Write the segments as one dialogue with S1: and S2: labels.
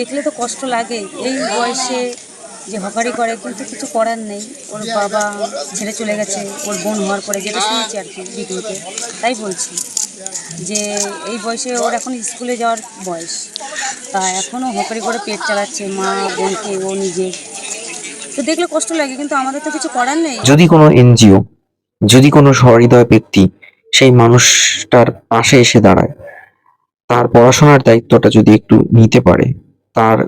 S1: দেখলে তো কষ্ট লাগে। এই বয়সে যে হকারি করে, কিন্তু কিছু করার নেই। ওর বাবা ছেড়ে চলে গেছে, ওর বোন হওয়ার পরে যেটা শুনেছি আর কি ভিডিওতে তাই বলছি যে এই বয়সে ওর এখন স্কুলে যাওয়ার বয়স। তা এখনও হকারি করে পেট চালাচ্ছে মা, বোনকে, ও নিজে তো দেখলে কষ্ট লাগে, কিন্তু আমাদের তো কিছু করার নেই।
S2: যদি কোনো এনজিও, যদি কোনো সহৃদয় ব্যক্তি সেই মানুষটার পাশে এসে দাঁড়ায়, তার পড়াশোনার দায়িত্বটা যদি একটু নিতে পারে তার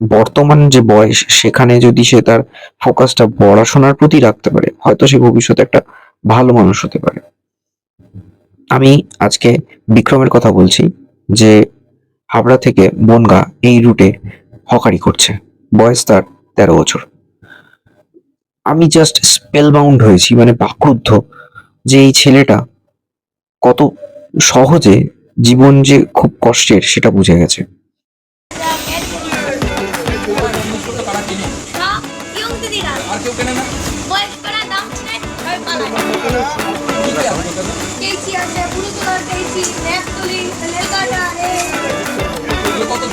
S2: বর্তমান যে বয়স, সেখানে যদি সে তার ফোকাসটা পড়াশোনার প্রতি রাখতে পারে, হয়তো সে ভবিষ্যতে একটা ভালো মানুষ হতে পারে। আমি আজকে বিক্রমের কথা বলছি যে হাবড়া থেকে বনগা এই রুটে হকারি করছে। বয়স তার তেরো বছর। আমি জাস্ট স্পেল বাউন্ড হয়েছি মানে বাক্রুদ্ধ যে এই ছেলেটা কত সহজে জীবন যে খুব কষ্টের, সেটা বুঝে গেছে।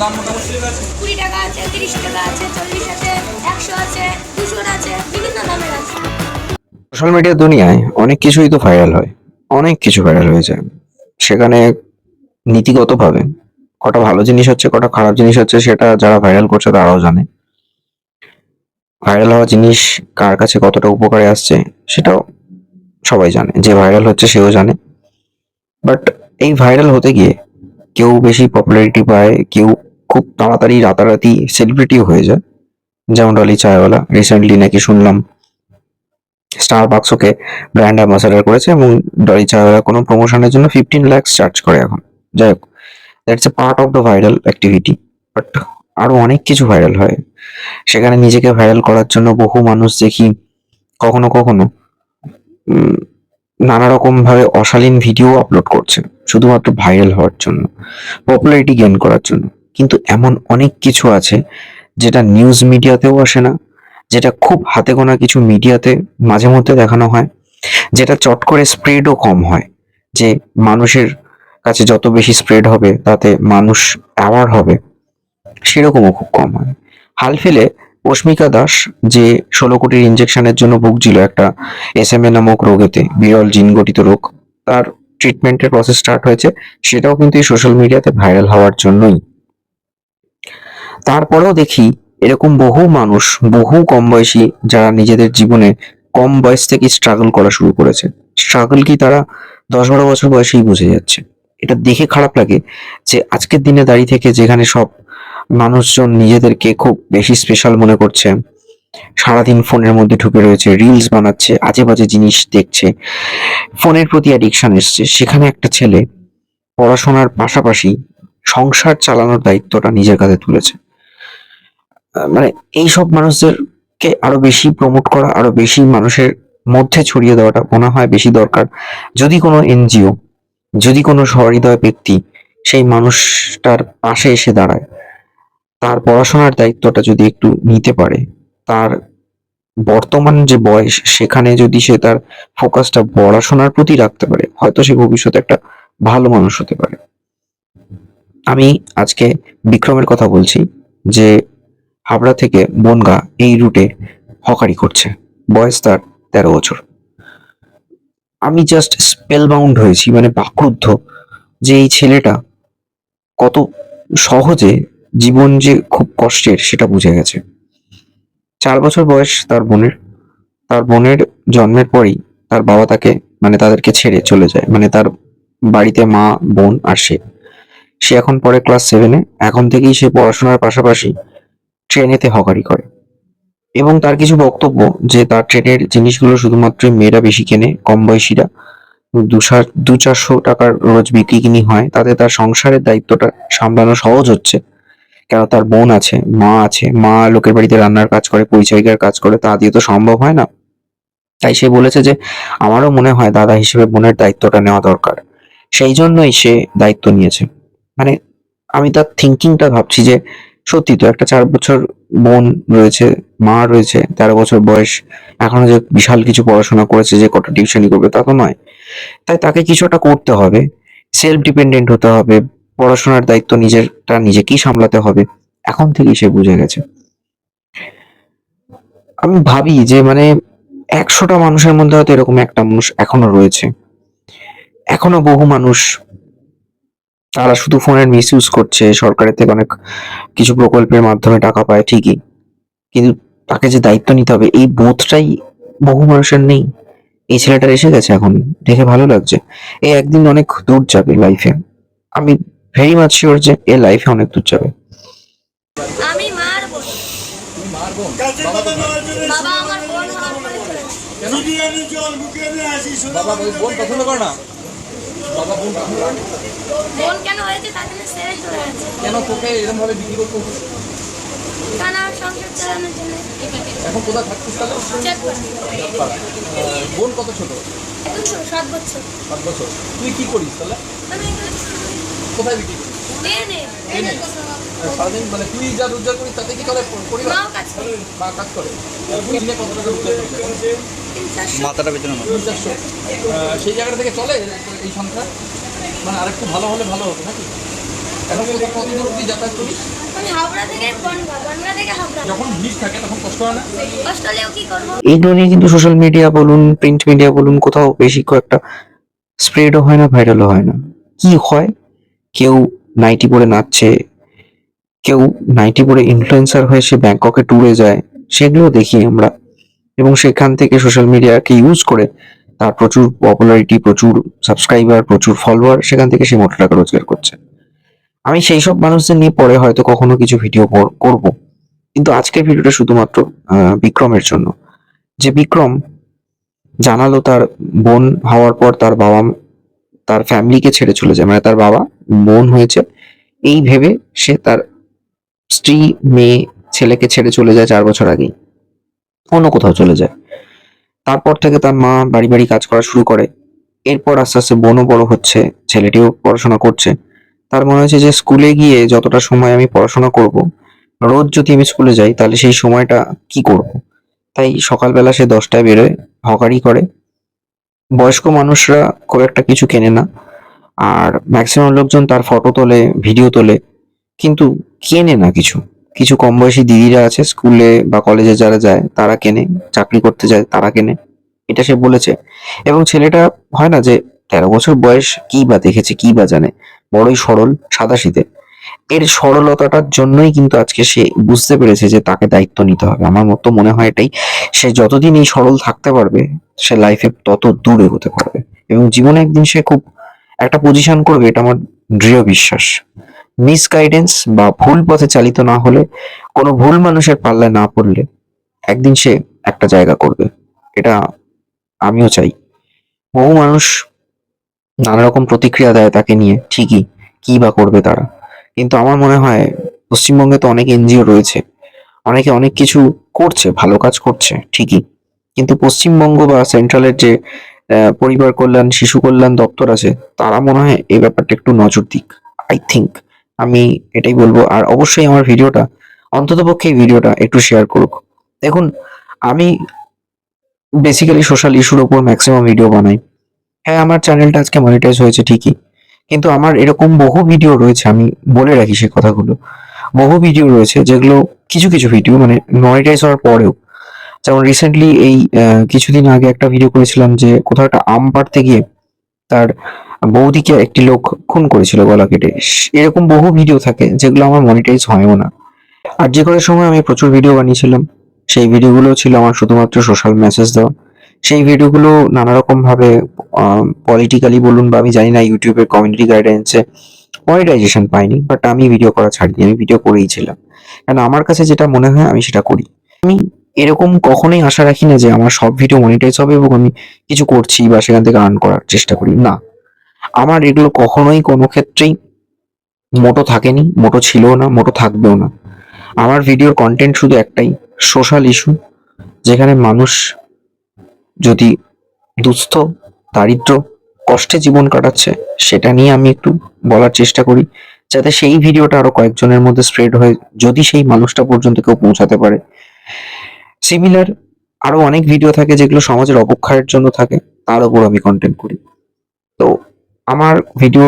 S3: দাম
S4: মোটামুটি। আছে
S3: কুড়ি টাকা আছে তিরিশ টাকা আছে চল্লিশ আছে একশো আছে দুশোর আছে বিভিন্ন দামের আছে।
S2: সোশ্যাল মিডিয়া দুনিয়ায় অনেক কিছুই তো ভাইরাল হয়। অনেক কিছু ভাইরাল হয়ে যায়। সেখানে নীতিগতভাবে কটা ভালো জিনিস হচ্ছে কটা খারাপ জিনিস হচ্ছে সেটা যারা ভাইরাল করছে তারাও জানে। ভাইরাল হওয়া জিনিস কার কাছে কতটা উপকারে আসছে সেটাও সবাই জানে। যে ভাইরাল হচ্ছে সেও জানে। বাট এই ভাইরাল হতে গিয়ে কেউ বেশি পপুলারিটি পায় কেউ খুব তাড়াতাড়ি রাতারাতি সেলিব্রিটিও হয়ে যায়। যেমন ডলি চায়ওয়ালা রিসেন্টলি নাকি শুনলাম স্টার বাক্সকে ব্র্যান্ড অ্যাম্বাসাডার করেছে এবং ডলি চাওয়ালা কোনো প্রমোশনের জন্য ফিফটিন ল্যাক্স চার্জ করে এখন। যাই হোক that's a part of the viral activity but আরও অনেক কিছু ভাইরাল হয়। সেখানে নিজেকে ভাইরাল করার জন্য বহু মানুষ দেখি কখনো কখনো নানা রকম ভাবে অশালীন ভিডিও আপলোড করছে, শুধুমাত্র ভাইরাল হওয়ার জন্য পপুলারিটি গেইন করার জন্য। কিন্তু এমন অনেক কিছু আছে যেটা নিউজ মিডিয়াতেও আসে না, যেটা খুব হাতে গোনা কিছু মিডিয়াতে মাঝে মধ্যে দেখানো হয়, যেটা চট করে স্প্রেডও কম হয়, যে মানুষের কাছে যত বেশি স্প্রেড হবে তাতে মানুষ অ্যাওয়ার হবে, সেরকমও খুব কম হয়। হাল ফেলে অস্মিকা দাস যে ষোলো কোটির ইঞ্জেকশনের জন্য ভুগছিল একটা এস এম এ নামক রোগেতে, বিরল জিন গঠিত রোগ, তার ট্রিটমেন্টের প্রসেস স্টার্ট হয়েছে, সেটাও কিন্তু এই সোশ্যাল মিডিয়াতে ভাইরাল হওয়ার জন্যই। তারপরেও দেখি এরকম বহু মানুষ, বহু কম বয়সী যারা নিজেদের জীবনে কম বয়স থেকে স্ট্রাগল করা শুরু করেছে। স্ট্রাগল কি তারা দশ বারো বছর বয়সেই বুঝে যাচ্ছে। এটা দেখে খারাপ লাগে যে আজকের দিনে দাঁড়িয়ে থেকে যেখানে সব মানুষজন নিজেদেরকে খুব বেশি স্পেশাল মনে করছে। সারাদিন ফোনের মধ্যে ঢুকে রয়েছে রিলস বানাচ্ছে আজে বাজে জিনিস দেখছে। ফোনের প্রতি অ্যাডিকশন এসছে। সেখানে একটা ছেলে পড়াশোনার পাশাপাশি সংসার চালানোর দায়িত্বটা নিজের কাছে তুলেছে। মানে এইসব মানুষদেরকে আরও বেশি প্রমোট করা, আরও বেশি মানুষের মধ্যে ছড়িয়ে দেওয়াটা মনে হয় বেশি দরকার। যদি কোনো এনজিও, যদি কোনো সহৃদয় ব্যক্তি সেই মানুষটার পাশে এসে দাঁড়ায়, তার পড়াশোনার দায়িত্বটা যদি একটু নিতে পারে, তার বর্তমান যে বয়স, সেখানে যদি সে তার ফোকাসটা পড়াশোনার প্রতি রাখতে পারে, হয়তো সে ভবিষ্যতে একটা ভালো মানুষ হতে পারে। আমি আজকে বিক্রমের কথা বলছি যে হাবড়া থেকে বনগা এই রুটে হকারি করছে। বয়স তার তেরো বছর। আমি জাস্ট স্পেল বাউন্ড হয়েছি মানে বাক্রুদ্ধ যে এই ছেলেটা কত সহজে জীবন যে খুব কষ্টের সেটা বুঝে গেছে। চার বছর বয়স তার বোনের। তার বোনের জন্মের পরেই তার বাবা তাকে মানে তাদেরকে ছেড়ে চলে যায়। মানে তার বাড়িতে মা, বোন আর সে। সে এখন পরে ক্লাস সেভেনে এখন থেকেই সে পড়াশোনার পাশাপাশি ট্রেনেতে হকারি করে। এবং তার কিছু বক্তব্য যে তার ট্রেনের জিনিসগুলো শুধুমাত্র মেয়েরা বেশি কেনে কম বয়সীরা দু চারশো টাকার রোজ বিক্রি কিনি হয়, তাতে তার সংসারের দায়িত্বটা সামলানো সহজ হচ্ছে। কেন তার বোন আছে, মা আছে, মা লোকের বাড়িতে রান্নার কাজ করে, পরিচারিকার কাজ করে, তা দিয়ে তো সম্ভব হয় না। তাই সে বলেছে যে, আমারও মনে হয় দাদা হিসেবে বোনের দায়িত্বটা নেওয়া দরকার। সেই জন্যই সে দায়িত্ব নিয়েছে। মানে আমি তার থিঙ্কিংটা ভাবছি যে সত্যি তো একটা চার বছর বোন রয়েছে, মা রয়েছে, তেরো বছর বয়স, এখনও যে বিশাল কিছু পড়াশোনা করেছে, যে কটা টিউশনই করবে তা তো নয়। তাই তাকে কিছু একটা করতে হবে সেলফ ডিপেন্ডেন্ট হতে হবে, পড়াশোনার দায়িত্ব নিজেরটা নিজেকেই সামলাতে হবে, এখন থেকেই সে বুঝে গেছে। আমি ভাবি যে মানে একশোটা মানুষের মধ্যে হয়তো এরকম একটা মানুষ এখনও রয়েছে। এখনও বহু মানুষ তারা শুধু ফোনের মিস ইউজ করছে সরকারের থেকে অনেক কিছু প্রকল্পের মাধ্যমে টাকা পায় ঠিকই। কিন্তু তাকে যে দায়িত্ব নিতে হবে এই বোধটাই বহু মানুষের নেই। এই ছেলেটার এসে গেছে এখন দেখে ভালো লাগছে। এ একদিন অনেক দূর যাবে লাইফে আমি ভেরি মাচ শিওর যে এ লাইফে অনেক দূর যাবে।
S3: আমি বাবা আমার বোন
S4: পছন্দ করে না? বাবা বোন পছন্দ করে না?
S3: বোন কেন হয়েছে তার জন্য ছেড়ে চলে গেছে
S4: কেন তোকে এরকম ভাবে বিক্রি করতে হতো?
S3: কারণ আমার সংসার চালানোর জন্য?
S4: এখন কোথায় থাকছিস তাহলে?
S3: চেক করে
S4: আহ, বোন কত ছোট?
S3: সাত বছর।
S4: তুই কি করিস তাহলে? কোথায় বিক্রি করিস? সারাদিন মানে তুই যা রোজগার করিস তাতে কি চলে পরিবার?
S3: কাজ করে।
S4: মা কাজ করে। তুই দিনে কত টাকা রোজগার
S5: মাথাটা পেছনে।
S4: চারশো সেই জায়গাটা থেকে চলে? এই সংখ্যা? মানে আরেকটু ভালো হলে ভালো হতো নাকি? এখন কোথাও অব্দি যাতায়াত করিস
S3: আমি হাওড়া থেকে বনগা বনগা থেকে হাওড়া।
S4: যখন ভিড় থাকে তখন কষ্ট হয় না?
S3: কষ্ট হলেও কি করব?
S2: এইগুলো নিয়ে কিন্তু সোশ্যাল মিডিয়া বলুন প্রিন্ট মিডিয়া বলুন কোথাও বেশি কয়েকটা স্প্রেডও হয় না ভাইরালও হয় না। কি হয়? কেউ নাইটি পরে নাচছে কেউ নাইটি পরে ইনফ্লুয়েন্সার হয়ে সে ব্যাংককে ট্যুরে যায় সেগুলো দেখি আমরা। এবং সেখান থেকে সোশ্যাল মিডিয়াকে ইউজ করে তার প্রচুর পপুলারিটি প্রচুর সাবস্ক্রাইবার প্রচুর ফলোয়ার সেখান থেকে সে মোটা টাকা রোজগার করছে। আমি সেই সব মানুষদের নিয়ে পরে হয়তো কখনো কিছু ভিডিও করব। কিন্তু আজকের ভিডিওটা শুধুমাত্র বিক্রমের জন্য। যে বিক্রম জানালো তার বোন হওয়ার পর তার বাবা তার ফ্যামিলিকে ছেড়ে চলে যায়। মানে তার বাবা বোন হয়েছে। এই ভেবে সে তার স্ত্রী, মেয়ে, ছেলেকে ছেড়ে চলে যায় চার বছর আগেই। অন্য কোথাও চলে যায়। তারপর থেকে তার মা বাড়ি বাড়ি কাজ করা শুরু করে। এরপর আস্তে আস্তে বোনও বড় হচ্ছে, ছেলেটিও পড়াশোনা করছে। তার মনে হচ্ছে যে স্কুলে গিয়ে যতটা সময় আমি পড়াশোনা করব, রোজ যদি আমি স্কুলে যাই তাহলে সেই সময়টা কি করব? তাই সকালবেলা সে দশটায় বেরোয় হকারি করে। বয়স্ক মানুষরা খুব একটা কিছু কেনে না। আর ম্যাক্সিমাম লোকজন তার ফটো তোলে ভিডিও তোলে। কিন্তু কেনে না কিছু। কিছু কম বয়সী দিদিরা আছে স্কুলে বা কলেজে যারা যায়, তারা কেনে, চাকরি করতে যায়, তারা কেনে। এটা সে বলেছে। এবং ছেলেটা হয় না যে তেরো বছর বয়স, কি বা দেখেছে, কি বা জানে। বড়ই সরল সাদাশীতে এর সরলতাটার জন্যই কিন্তু আজকে সে বুঝতে পেরেছে যে তাকে দায়িত্ব নিতে হবে। আমার মতো মনে হয় এটাই। সে যতদিন এই সরল থাকতে পারবে, সে লাইফে তত দূরে হতে পারবে। এবং জীবনে একদিন সে খুব একটা পজিশন করবে, এটা আমার দৃঢ় বিশ্বাস। মিস গাইডেন্স বা ভুল পথে চালিত না হলে, কোনো ভুল মানুষের পাল্লায় না পড়লে একদিন সে একটা জায়গা করবে। এটা আমিও চাই। বহু মানুষ নানা রকম প্রতিক্রিয়া দেয় তাকে নিয়ে, ঠিকই, কি বা করবে তারা? কিন্তু আমার মনে হয়, পশ্চিমবঙ্গে তো অনেক এনজিও রয়েছে। অনেকে অনেক কিছু করছে, ভালো কাজ করছে, ঠিকই। কিন্তু পশ্চিমবঙ্গ বা সেন্ট্রালের যে পরিবার কল্যাণ, শিশু কল্যাণ দপ্তর আছে, তারা মনে হয় এই ব্যাপারটা একটু নজর দিক আই থিঙ্ক আমি এটাই বলব। আর অবশ্যই আমার ভিডিওটা, অন্ততপক্ষে এই ভিডিওটা একটু শেয়ার করুক। দেখুন, আমি বেসিক্যালি সোশ্যাল ইস্যুর ওপর ম্যাক্সিমাম ভিডিও বানাই। হ্যাঁ আমার চ্যানেলটা আজকে মনিটাইজ হয়েছে ঠিকই। কিন্তু আমার এরকম বহু ভিডিও রয়েছে, আমি বলে রাখি সেই কথাগুলো। বহু ভিডিও রয়েছে যেগুলো কিছু কিছু ভিডিও মানে মনিটাইজ হওয়ার পরেও। যেমন রিসেন্টলি এই কিছুদিন আগে একটা ভিডিও করেছিলাম যে কোথাও একটা আম পাড়তে গিয়ে তার বৌদিকে একটি লোক খুন করেছিল গলা কেটে। এরকম বহু ভিডিও থাকে যেগুলো আমার মনিটাইজ হয়ও না। আর যে করার সময় আমি প্রচুর ভিডিও বানিয়েছিলাম, সেই ভিডিওগুলো ছিল আমার শুধুমাত্র সোশ্যাল মেসেজ দেওয়া। সেই ভিডিওগুলো নানা রকম ভাবে পলিটিক্যালি বলুন বা আমি জানি না ইউটিউবের কমিউনিটি গাইডেন্সে মনিটাইজেশন পাইনি বাট আমি ভিডিও করা ছাড়িনি, আমি ভিডিও করেই ছিলাম। কারণ আমার কাছে যেটা মনে হয়, আমি সেটা করি। আমি এরকম কখনোই আশা রাখি না যে আমার সব ভিডিও মনিটাইজ হবে এবং আমি কিছু করছি বা সেখান থেকে আর্ন করার চেষ্টা করি। না। আমার এগুলো কখনোই কোনো ক্ষেত্রেই মোটো থাকেনি, মোটো ছিল না, মোটো থাকবেও না। আমার ভিডিওর কন্টেন্ট শুধু একটাই সোশ্যাল ইস্যু যেখানে মানুষ যদি দুস্থ, দারিদ্র, কষ্টে জীবন কাটাচ্ছে, সেটা নিয়ে আমি একটু বলার চেষ্টা করি, যাতে সেই ভিডিওটা আরও কয়েকজনের মধ্যে স্প্রেড হয়ে, যদি সেই মানুষটা পর্যন্ত কেউ পৌঁছাতে পারে। সিমিলার আরও অনেক ভিডিও থাকে যেগুলো সমাজের অবক্ষয়ের জন্য থাকে, তার উপর আমি কন্টেন্ট করি। তো আমার ভিডিও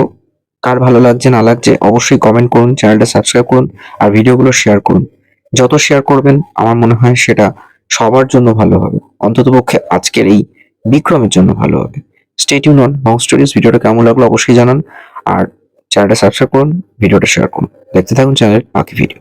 S2: কার ভালো লাগছে, না লাগছে, অবশ্যই কমেন্ট করুন চ্যানেলটা সাবস্ক্রাইব করুন, আর ভিডিওগুলো শেয়ার করুন। যত শেয়ার করবেন, আমার মনে হয় সেটা সবার জন্য ভালো হবে। অন্ততপক্ষে আজকের এই বিক্রমের জন্য ভালো হবে। স্টেটিউন অন বং স্টোরিজ ভিডিওটা কেমন লাগল অবশ্যই জানান, আর চ্যানেলটা সাবস্ক্রাইব করুন ভিডিওটা শেয়ার করুন। দেখতে থাকুন চ্যানেলের বাকি ভিডিও